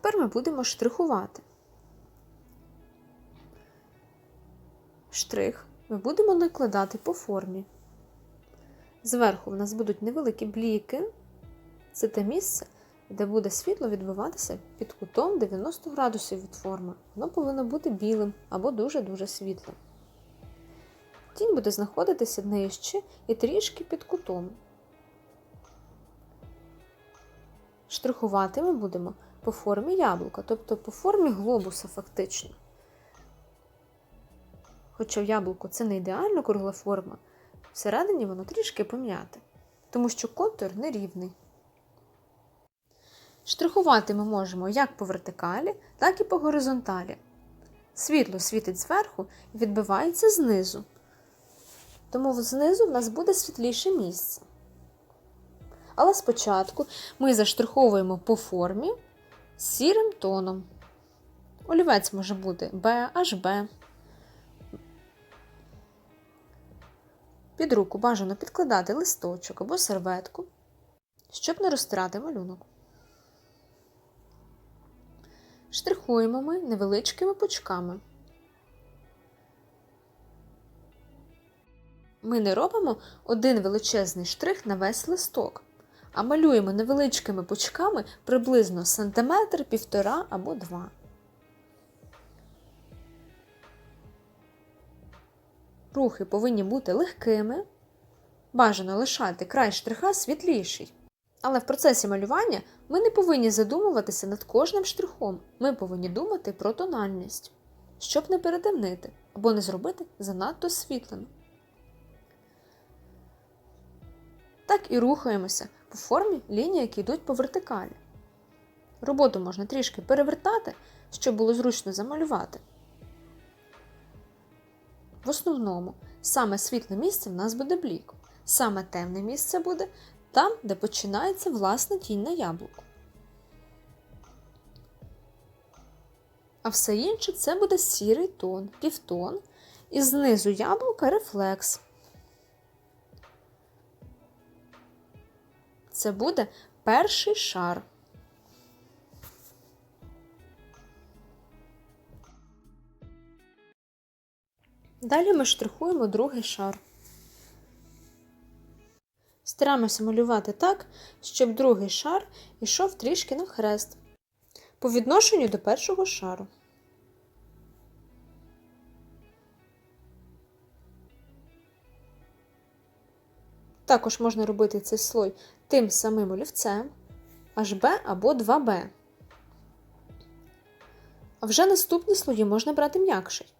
Тепер ми будемо штрихувати. Штрих ми будемо накладати по формі. Зверху в нас будуть невеликі бліки. Це те місце, де буде світло відбиватися під кутом 90 градусів від форми. Воно повинно бути білим або дуже-дуже світлим. Тінь буде знаходитися нижче і трішки під кутом. Штрихувати ми будемо по формі яблука, тобто по формі глобуса фактично. Хоча в яблуку це не ідеально кругла форма, всередині воно трішки пом'яте, тому що контур нерівний. Штрихувати ми можемо як по вертикалі, так і по горизонталі. Світло світить зверху і відбивається знизу. Тому знизу в нас буде світліше місце. Але спочатку ми заштриховуємо по формі сірим тоном. Олівець може бути B, HB. Під руку бажано підкладати листочок або серветку, щоб не розтирати малюнок. Штрихуємо ми невеличкими пучками. Ми не робимо один величезний штрих на весь листок, а малюємо невеличкими пучками приблизно сантиметр, півтора або два. Рухи повинні бути легкими. Бажано лишати край штриха світліший. Але в процесі малювання ми не повинні задумуватися над кожним штрихом. Ми повинні думати про тональність, щоб не перетемнити або не зробити занадто світлим. Так і рухаємося по формі ліній, які йдуть по вертикалі. Роботу можна трішки перевертати, щоб було зручно замалювати. В основному саме світле місце в нас буде блік, саме темне місце буде там, де починається власна тінь на яблуку. А все інше це буде сірий тон, півтон, і знизу яблука рефлекс. Це буде перший шар. Далі ми штрихуємо другий шар. Стараємося малювати так, щоб другий шар йшов трішки навхрест, по відношенню до першого шару. Також можна робити цей слой тим самим олівцем HB або 2B. А вже наступні слої можна брати м'якший.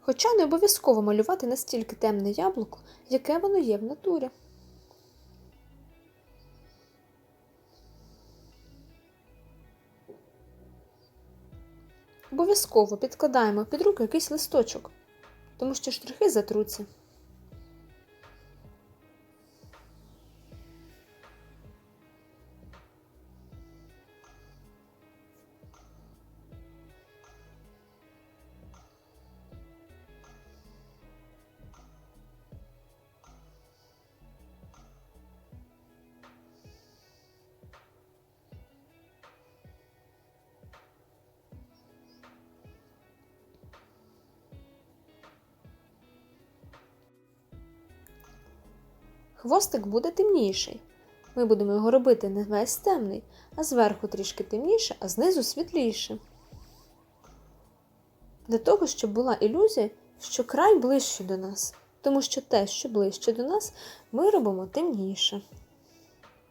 Хоча не обов'язково малювати настільки темне яблуко, яке воно є в натурі. Обов'язково підкладаємо під руку якийсь листочок, тому що штрихи затруться. Хвостик буде темніший. Ми будемо його робити не весь темний, а зверху трішки темніше, а знизу світліше. Для того, щоб була ілюзія, що край ближче до нас, тому що те, що ближче до нас, ми робимо темніше.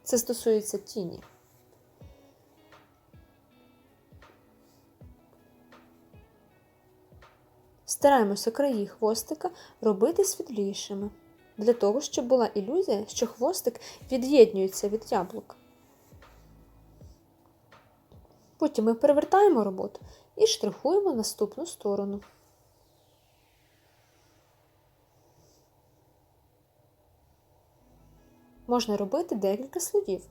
Це стосується тіні. Стараємося краї хвостика робити світлішими для того, щоб була ілюзія, що хвостик від'єднюється від яблук. Потім ми перевертаємо роботу і штрихуємо наступну сторону. Можна робити декілька слоїв.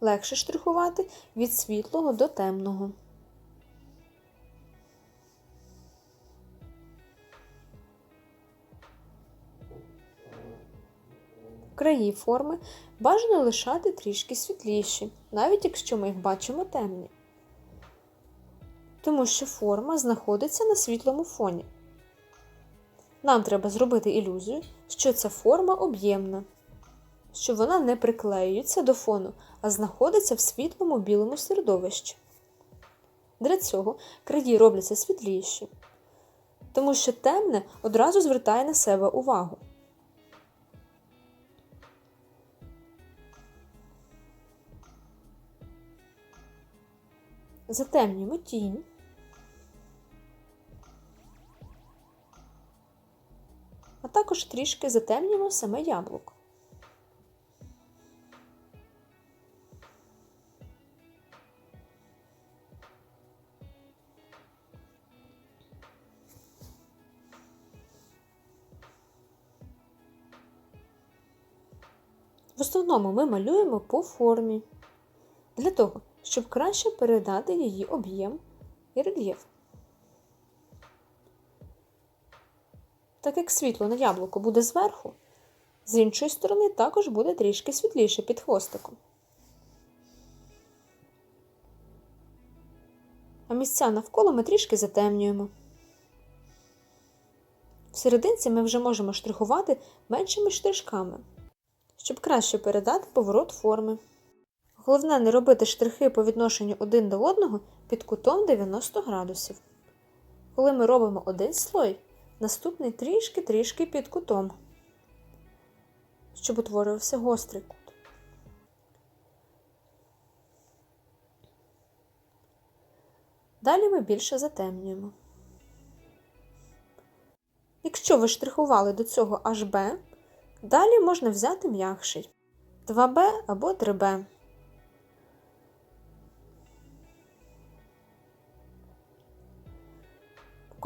Легше штрихувати від світлого до темного. Краї форми бажано лишати трішки світліші, навіть якщо ми їх бачимо темні. Тому що форма знаходиться на світлому фоні. Нам треба зробити ілюзію, що ця форма об'ємна, що вона не приклеюється до фону, а знаходиться в світлому білому середовищі. Для цього краї робляться світліші, тому що темне одразу звертає на себе увагу. Затемнюємо тінь. А також трішки затемнюємо саме яблуко. В основному ми малюємо по формі, для того, щоб краще передати її об'єм і рельєф. Так як світло на яблуко буде зверху, з іншої сторони також буде трішки світліше під хвостиком. А місця навколо ми трішки затемнюємо. В ми вже можемо штрихувати меншими штришками, щоб краще передати поворот форми. Головне не робити штрихи по відношенню один до одного під кутом 90 градусів. Коли ми робимо один слой, наступний трішки-трішки під кутом, щоб утворювався гострий кут. Далі ми більше затемнюємо. Якщо ви штрихували до цього HB, далі можна взяти м'якший 2B або 3B.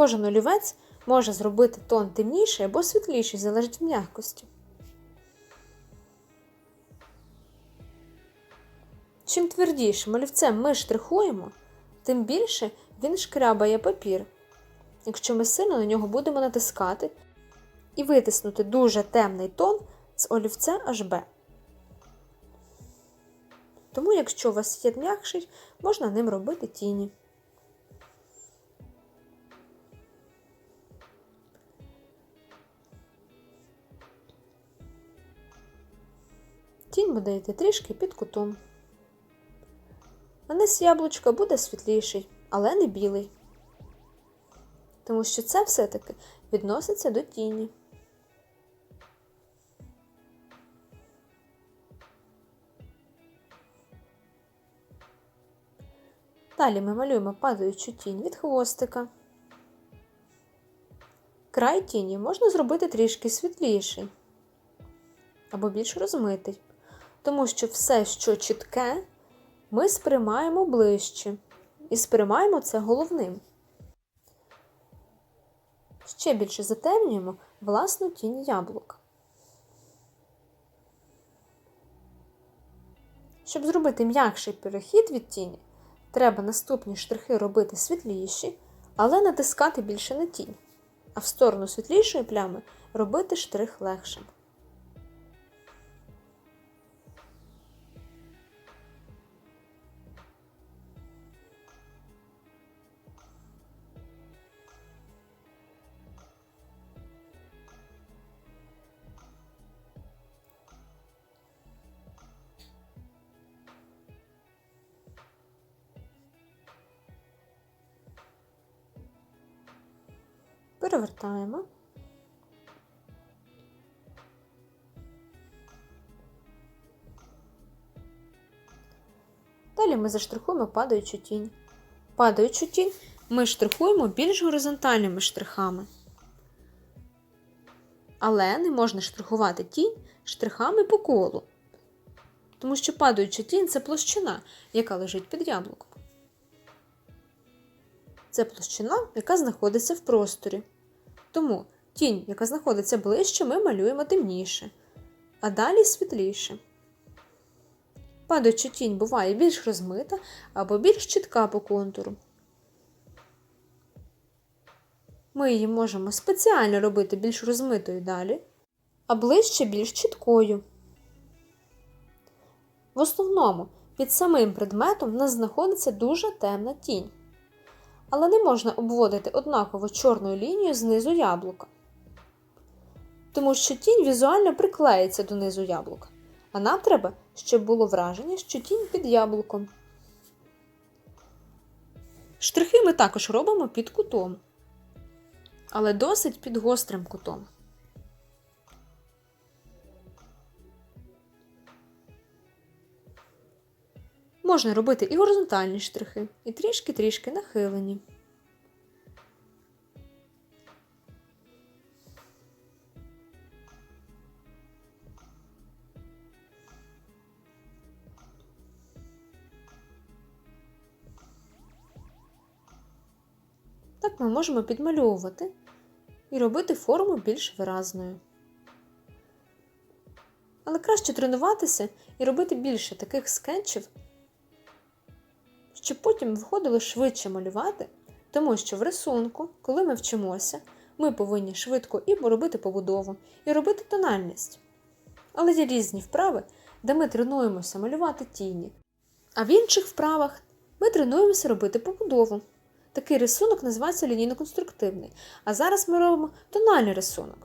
Кожен олівець може зробити тон темніший або світліший, залежить від м'якості. Чим твердішим олівцем ми штрихуємо, тим більше він шкрябає папір. Якщо ми сильно на нього будемо натискати і витиснути дуже темний тон з олівця HB. Тому, якщо у вас є м'якший, можна ним робити тіні. Тінь буде йти трішки під кутом. А низ яблучка буде світліший, але не білий. Тому що це все-таки відноситься до тіні. Далі ми малюємо падаючу тінь від хвостика. Край тіні можна зробити трішки світліший або більш розмитий, тому що все, що чітке, ми сприймаємо ближче і сприймаємо це головним. Ще більше затемнюємо власну тінь яблука. Щоб зробити м'якший перехід від тіні, треба наступні штрихи робити світліші, але натискати більше на тінь, а в сторону світлішої плями робити штрих легшим. Перевертаємо. Далі ми заштрихуємо падаючу тінь. Падаючу тінь ми штрихуємо більш горизонтальними штрихами. Але не можна штрихувати тінь штрихами по колу. Тому що падаюча тінь це площина, яка лежить під яблуком. Це площина, яка знаходиться в просторі. Тому тінь, яка знаходиться ближче, ми малюємо темніше, а далі світліше. Падаюча тінь буває більш розмита або більш чітка по контуру. Ми її можемо спеціально робити більш розмитою далі, а ближче більш чіткою. В основному під самим предметом в нас знаходиться дуже темна тінь. Але не можна обводити однаково чорною лінією знизу яблука. Тому що тінь візуально приклеїться до низу яблука. А нам треба, щоб було враження, що тінь під яблуком. Штрихи ми також робимо під кутом, але досить під гострим кутом. Можна робити і горизонтальні штрихи, і трішки-трішки нахилені. Так ми можемо підмальовувати і робити форму більш виразною. Але краще тренуватися і робити більше таких скетчів, щоб потім виходило швидше малювати, тому що в рисунку, коли ми вчимося, ми повинні швидко і робити побудову, і робити тональність. Але є різні вправи, де ми тренуємося малювати тіні, а в інших вправах ми тренуємося робити побудову. Такий рисунок називається лінійно-конструктивний. А зараз ми робимо тональний рисунок.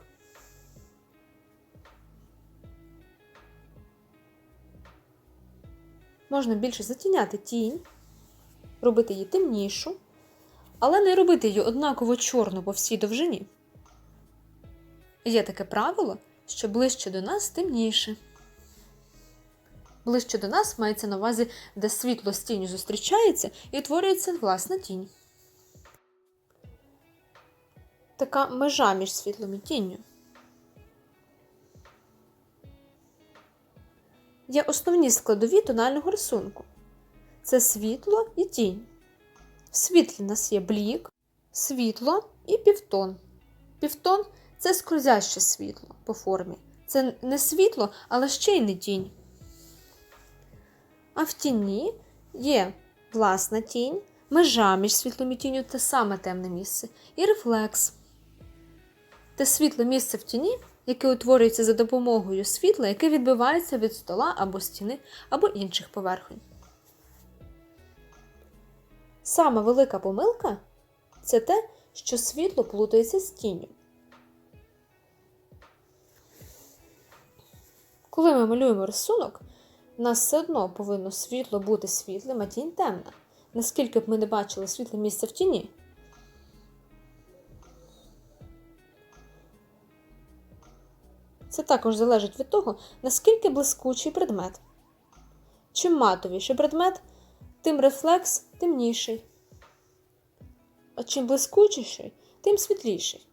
Можна більше затіняти тінь, робити її темнішу, але не робити її однаково чорну по всій довжині. Є таке правило, що ближче до нас темніше. Ближче до нас мається на увазі, де світло з тінню зустрічається і утворюється власна тінь. Така межа між світлом і тінню. Є основні складові тонального рисунку. Це світло і тінь. В світлі у нас є блік, світло і півтон. Півтон це скользяще світло по формі. Це не світло, але ще й не тінь. А в тіні є власна тінь, межа між світлом і тінню те саме темне місце, і рефлекс. Те світле місце в тіні, яке утворюється за допомогою світла, яке відбивається від стола або стіни, або інших поверхонь. Сама велика помилка це те, що світло плутається з тінню. Коли ми малюємо рисунок, у нас все одно повинно світло бути світлим, а тінь темна. Наскільки б ми не бачили світле місце в тіні, Це також залежить від того, наскільки блискучий предмет. Чим матовіший предмет, тим рефлекс темніший. А чим блискучіший, тим світліший.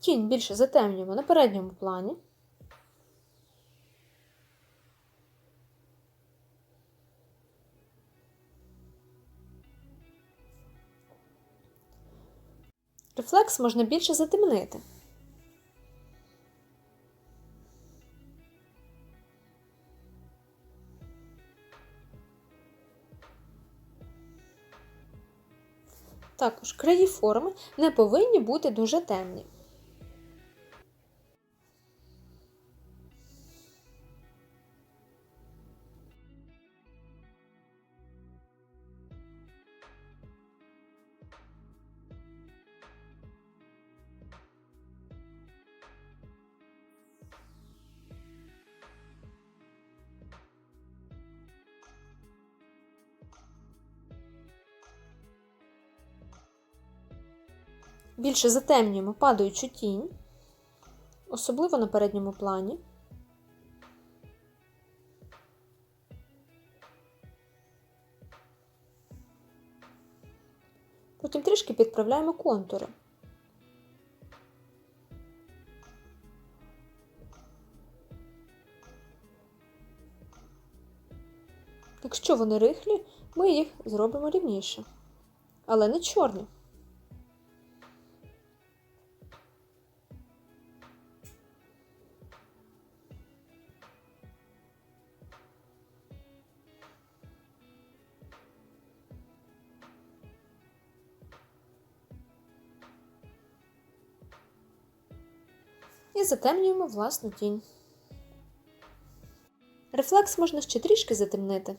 Тінь більше затемнюємо на передньому плані. Рефлекс можна більше затемнити. Також краї форми не повинні бути дуже темні. Більше затемнюємо падаючу тінь, особливо на передньому плані. Потім трішки підправляємо контури. Якщо вони рихлі, ми їх зробимо рівніше, але не чорні. І затемнюємо власну тінь. Рефлекс можна ще трішки затемнити.